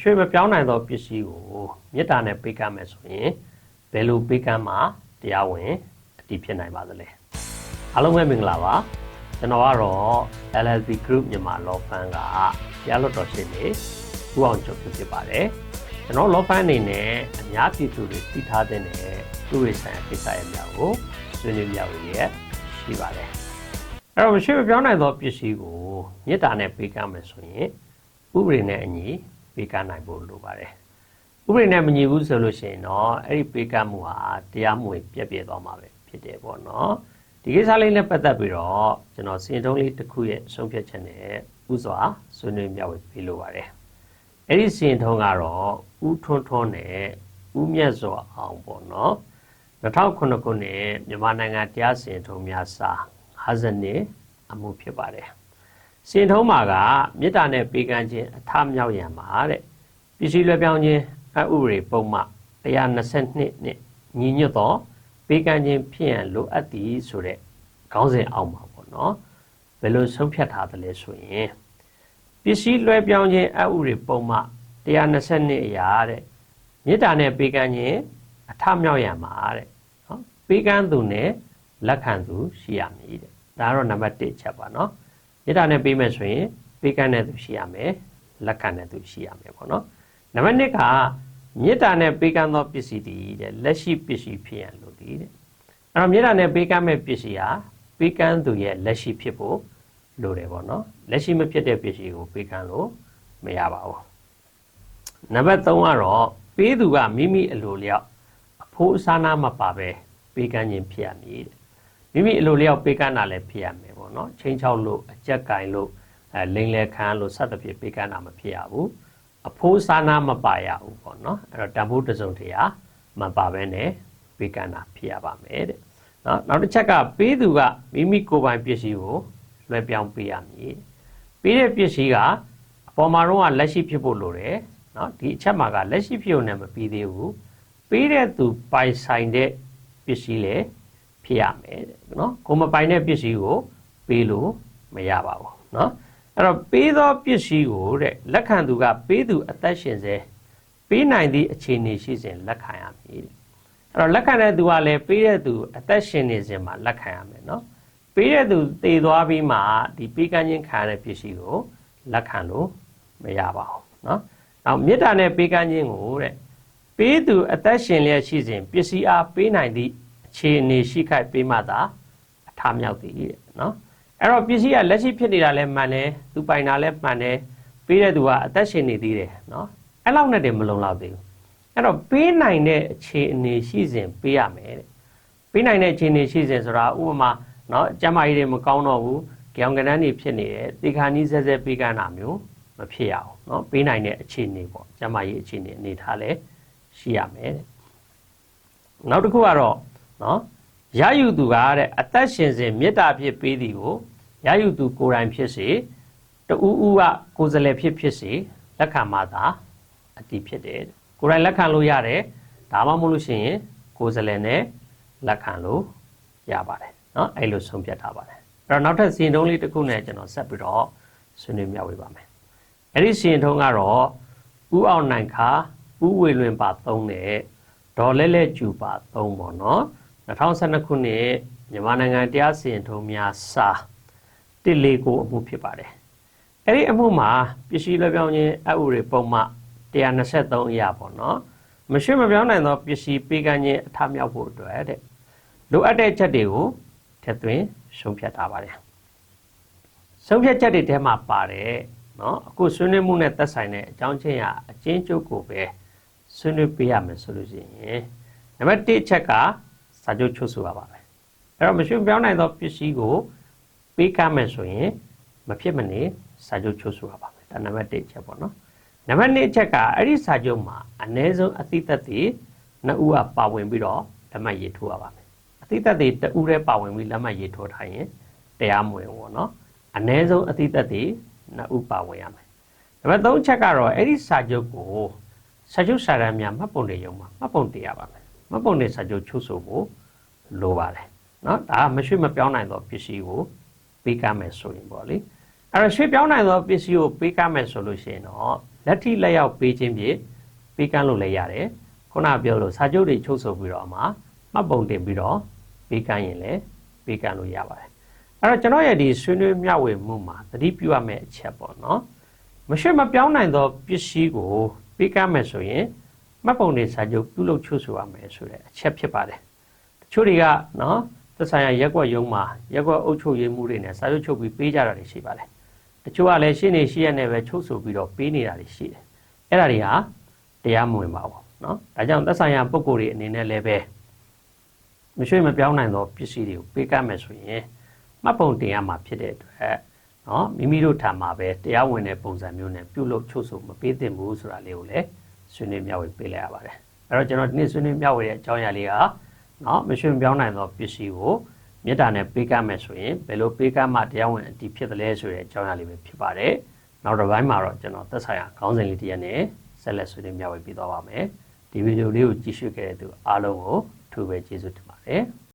ရွှေမပြောင်းနိုင်သောပစ္စည်းကိုမေတ္တာနဲ့ပေးကမ်းမယ်ဆိုရင်ဘယ်လိုပေးကမ်းမှတရားဝင်အတည်ဖြစ်နိုင်ပါသလဲအားလုံးပဲမင်္ဂလာပါကျွန်တော်ကတော့ LLB Group မြန်မာ Law Firm ကတရားလွှတ်တော်ရှင်းနေဦးအောင်ကျော်ဖြစ်ပါတယ်ကျွန်တော် Law Firm အနေနဲ့အများပြည်သူတွေသိထားတဲ့သူတွေဆိုင်ရာကိစ္စရပ်များကိုဆွေးနွေးပြဝေရရှိပါတယ်အဲ့တော့မရှိမပြောင်းနိုင်သောပစ္စည်းကိုမေတ္တာနဲ့ပေးကမ်းမယ်ဆိုရင်ဥပဒေနဲ့အညီ ပေးကမ်းနိုင်ဖို့လိုပါတယ်ဥပဒေနဲ့မညီဘူးဆိုလို့ရှိရင်တော့အဲ့ဒီပေးကမ်းမှုဟာတရားမှုပြည့်ပြည့်သွားမှာပဲဖြစ်တယ်ပေါ့နော်ဒီကိစ္စလေးနဲ့ပတ်သက်ပြီးတော့ကျွန်တော်စင်တုံးလေးတစ်ခုရဲ့ဆုံးဖြတ်ချက်နဲ့ဥစွာဆွေးနွေးမျှဝေပေးလိုပါတယ်အဲ့ဒီစင်ထုံးကတော့ဥထွန်းထွန်းနဲ့ဥမြတ်စွာအောင်ပေါ့နော်2009ခုနှစ်မြန်မာနိုင်ငံတရားစီရင်ထုံးများစာ50နှစ်အမှုဖြစ်ပါတယ်။ စီရင်ထုံးမှာကမေတ္တာနဲ့ပေးကမ်းခြင်းအထမြောက်ရန်မှာတဲ့ပစ္စည်းလွှဲပြောင်းခြင်းအဥပဒေပုံမှ122နှစ်ညီညွတ်သောပေးကမ်းခြင်းဖြစ်ရန်လိုအပ်သည်ဆိုတဲ့ခေါင်းစဉ်အောက်မှာပေါ့နော်။ဘယ်လိုဆုံးဖြတ်ထားသလဲဆိုရင်ပစ္စည်းလွှဲပြောင်းခြင်းအဥပဒေပုံမှ122အရာတဲ့မေတ္တာနဲ့ပေးကမ်းခြင်းအထမြောက်ရန်မှာတဲ့နော်ပေးကမ်းသူနဲ့လက်ခံသူရှိရမည်တဲ့ဒါကတော့နံပါတ်1ချက်ပါနော် မေတ္တာနဲ့ပေးမယ်ဆိုရင်ပေးကမ်းတဲ့သူရှိရမယ်လက်ခံတဲ့သူရှိရမယ်ပေါ့နော်နံပါတ်2ကမေတ္တာနဲ့ပေးကမ်းသောပစ္စည်းတည်တဲ့လက်ရှိပစ္စည်းဖြစ်ရန်လိုသည်တဲ့အဲ့တော့မေတ္တာနဲ့ပေးကမ်းမဲ့ပစ္စည်းဟာပေးကမ်းသူရဲ့လက်ရှိဖြစ်ဖို့လိုတယ်ပေါ့နော်လက်ရှိမဖြစ်တဲ့ပစ္စည်းကိုပေးကမ်းလို့မရပါဘူးနံပါတ်3ကတော့ပေးသူကမိမိအလိုလျောက်အဖိုးအစားနာမပါပဲပေးကမ်းခြင်းဖြစ်ရမည်တဲ့မိမိအလိုလျောက်ပေးကမ်းတာလည်းဖြစ်ရမယ်ပေါ့ နော်ချင်းချောက်လို့အကြက်ကင်လို့အဲလိန်လေခံလို့စသဖြင့်ပေးကမ်းတာမဖြစ်ရဘူးအဖိုးစားနာမပါရဘူးပေါ့နော်အဲ့တော့တန်ဖိုးတစ်စုံတရာမပါဘဲနဲ့ပေးကမ်းတာဖြစ်ရပါမယ်တဲ့နော်နောက်တစ်ချက်ကပေးသူကမိမိကိုယ်ပိုင်ပစ္စည်းကိုလွှဲပြောင်းပေးရမည်ပေးတဲ့ပစ္စည်းကအပေါ်မှာတော့လက်ရှိဖြစ်ဖို့လိုတယ်နော်ဒီအချက်မှာကလက်ရှိဖြစ်ုံနဲ့မပြီးသေးဘူးပေးတဲ့သူပိုင်ဆိုင်တဲ့ပစ္စည်းလည်းဖြစ်ရမယ်တဲ့နော်ကိုမပိုင်တဲ့ပစ္စည်းကို ပေးလို့မရပါဘူးနော်အဲ့တော့ပေးသောပစ္စည်းကိုတဲ့လက်ခံသူကပေးသူအသက်ရှင်စေပေးနိုင်သည့်အခြေအနေရှိစဉ်လက်ခံရမည်တဲ့အဲ့တော့လက်ခံတဲ့သူကလည်းပေးတဲ့သူအသက်ရှင်နေစဉ်မှာလက်ခံရမယ်နော်ပေးတဲ့သူတည်သွားပြီးမှဒီပေးကမ်းခြင်းခံရတဲ့ပစ္စည်းကိုလက်ခံလို့မရပါဘူးနော်နောက်မေတ္တာနဲ့ပေးကမ်းခြင်းကိုတဲ့ပေးသူအသက်ရှင်လျက်ရှိစဉ်ပစ္စည်းအားပေးနိုင်သည့်အခြေအနေရှိခိုက်ပေးမှသာအထမြောက်သည်တဲ့နော် အဲ့တော့ပစ္စည်းကလက်ရှိဖြစ်နေတာလည်းမှန်တယ်သူပိုင်တာလည်းမှန်တယ်ပေးတဲ့သူကအသက်ရှင်နေသေးတယ်နော်အဲ့လောက်နဲ့တည်းမလုံလောက်သေးဘူးအဲ့တော့ပေးနိုင်တဲ့အခြေအနေရှိစဉ်ပေးရမယ်တဲ့ပေးနိုင်တဲ့အခြေအနေရှိစဉ်ဆိုတာဥပမာနော်ကျမကြီးတွေမကောင်းတော့ဘူးကြောင်ကနန်းတွေဖြစ်နေတယ်တေခါနီးဆဲဆဲပေးကမ်းတာမျိုးမဖြစ်ရအောင်နော်ပေးနိုင်တဲ့အခြေအနေပေါ့ကျမကြီးအခြေအနေအနေထားလဲရှိရမယ်တဲ့နောက်တစ်ခုကတော့နော်ရယူသူကတဲ့အသက်ရှင်စဉ်မေတ္တာဖြစ်ပေးသည်ကို ရယူသူကိုယ်တိုင်ဖြစ်စေတူးဦးကကိုယ်စလဲဖြစ်ဖြစ်စေလက်ခံမှသာအတည်ဖြစ်တယ်ကိုယ်တိုင်လက်ခံလို့ရတယ်ဒါမှမဟုတ်လို့ရှိရင်ကိုယ်စလဲနဲ့လက်ခံလို့ရပါတယ်เนาะအဲ့လိုဆုံးဖြတ်ထားပါတယ်အဲ့တော့နောက်ထပ်စီရင်ထုံးလေးတစ်ခုနဲ့ကျွန်တော်ဆက်ပြီးတော့ဆွေးနွေးမျှဝေပါမယ်အဲ့ဒီစီရင်ထုံးကတော့ဥအောင်နိုင်ခါဥဝေလွင်ပါ3နဲ့ဒေါ်လဲလဲကျူပါ3ပေါ့နော်2012ခုနှစ်မြန်မာနိုင်ငံတရားစီရင်ထုံးများစာ တစ်လေးကိုအမှုဖြစ်ပါတယ်။အဲ့ဒီအမှုမှာပစ္စည်းလွှဲပြောင်းခြင်းအဥတွေပုံမှ123အရာပေါ့နော်။မရှိမပြောင်းနိုင်သောပစ္စည်းပေးကမ်းခြင်းအထမြောက်ဖို့အတွက်တဲ့လိုအပ်တဲ့ချက်တွေကိုထည့်သွင်းဆုံးဖြတ်ထားပါတယ်။ဆုံးဖြတ်ချက်တွေထဲမှာပါတယ်နော်အခုဆွေးနွေးမှုနဲ့သက်ဆိုင်တဲ့အကြောင်းချင်းရာအချင်းကျုပ်ကိုပဲဆွေးနွေးပေးရမယ်ဆိုလို့ရှိရင်နံပါတ်1ချက်ကစာချုပ်ချုပ်ဆိုရပါမယ်အဲ့တော့မရှိပြောင်းနိုင်သောပစ္စည်းကို ပေးကမယ်ဆိုရင်မဖြစ်မနေစာချုပ်ချုပ်ဆိုရပါမယ်ဒါနံပါတ်1ချက်ပေါ့နော်နံပါတ်2အချက်ကအဲ့ဒီစာချုပ်မှာအ ਨੇ ဆုံးအသိသက်သေနှစ်ဦးကပါဝင်ပြီးတော့လက်မှတ်ရေးထိုးရပါမယ်အသိသက်သေတဦးတည်းပါဝင်ပြီးလက်မှတ်ရေးထိုးထားရင်တရားမဝင်ဘူးပေါ့နော်အ ਨੇ ဆုံးအသိသက်သေနှစ်ဦးပါဝင်ရမယ်နံပါတ်3အချက်ကတော့အဲ့ဒီစာချုပ်ကိုစာချုပ်စာတမ်းများမှတ်ပုံတွေရုံမှာမှတ်ပုံတင်ရပါမယ်မှတ်ပုံတင်စာချုပ်ချုပ်ဆိုဖို့လိုပါတယ်နော်ဒါကမရှိမပြောင်းနိုင်သောပစ္စည်းကို ပေးကမ်းမယ်ဆိုရင်ပေါ့လေအဲ့တော့ရွှေ့ပြောင်းနိုင်သောပစ္စည်းကိုပေးကမ်းမယ်ဆိုလို့ရှိရင်တော့လက်ထိလက်ရောက်ပေးခြင်းဖြင့်ပေးကမ်းလို့လည်းရတယ်ခုနပြောလို့စာချုပ်တွေချုပ်ဆိုပြီးတော့အမှမှတ်ပုံတင်ပြီးတော့ပေးကမ်းရင်လည်းပေးကမ်းလို့ရပါတယ်အဲ့တော့ကျွန်တော်ရဲ့ဒီဆွေးနွေးမျှဝေမှုမှာသတိပြုရမယ့်အချက်ပေါ့နော်မရွှေ့မပြောင်းနိုင်သောပစ္စည်းကိုပေးကမ်းမယ်ဆိုရင်မှတ်ပုံတင်စာချုပ်ပြုလုပ်ချုပ်ဆိုရမယ်ဆိုတဲ့အချက်ဖြစ်ပါတယ်တချို့တွေကနော် သက်ဆိုင်ရာရက်ကွက်ရုံးမှာရက်ကွက်အုပ်ချုပ်ရေးမှုတွေနဲ့စာချုပ်ချုပ်ပြီးပေးကြတာတွေရှိပါတယ်တချို့ကလည်းရှင်းနေရှိရနဲ့ပဲချုပ်ဆိုပြီးတော့ပေးနေတာတွေရှိတယ်အဲ့ဒါတွေဟာတရားမဝင်ပါဘူးနော်ဒါကြောင့်သက်ဆိုင်ရာပုဂ္ဂိုလ်တွေအနေနဲ့လည်းပဲမရွှေ့မပြောင်းနိုင်သောပစ္စည်းတွေကိုပေးကမ်းမယ်ဆိုရင်မှတ်ပုံတင်ရမှာဖြစ်တဲ့အတွက်နော်မိမိတို့ထံမှာပဲတရားဝင်တဲ့ပုံစံမျိုးနဲ့ပြုလုပ်ချုပ်ဆိုမပေးသင့်ဘူးဆိုတာလေးကိုလည်းဆွေးနွေးမျှဝေပေးလိုက်ရပါတယ်အဲ့တော့ကျွန်တော်ဒီနေ့ဆွေးနွေးမျှဝေတဲ့အကြောင်းအရာလေးက နော်မရွှေ့မပြောင်းနိုင်သောပစ္စည်းကိုမေတ္တာနဲ့ပေးကမ်းမယ်ဆိုရင်ဘယ်လိုပေးကမ်းမှတရားဝင်အတည်ဖြစ်တယ်လဲဆိုတဲ့အကြောင်းအရာလေးပဲဖြစ်ပါတယ်နောက်တစ်ပိုင်းမှာတော့ကျွန်တော်သက်ဆိုင်ရာခေါင်းစဉ်လေးတစ်ရက်နဲ့ဆက်လက်ဆွေးနွေးမျှဝေပေးသွားပါမယ်ဒီဗီဒီယိုလေးကိုကြည့်ရှုခဲ့တဲ့သူအားလုံးကိုအထူးပဲကျေးဇူးတင်ပါတယ်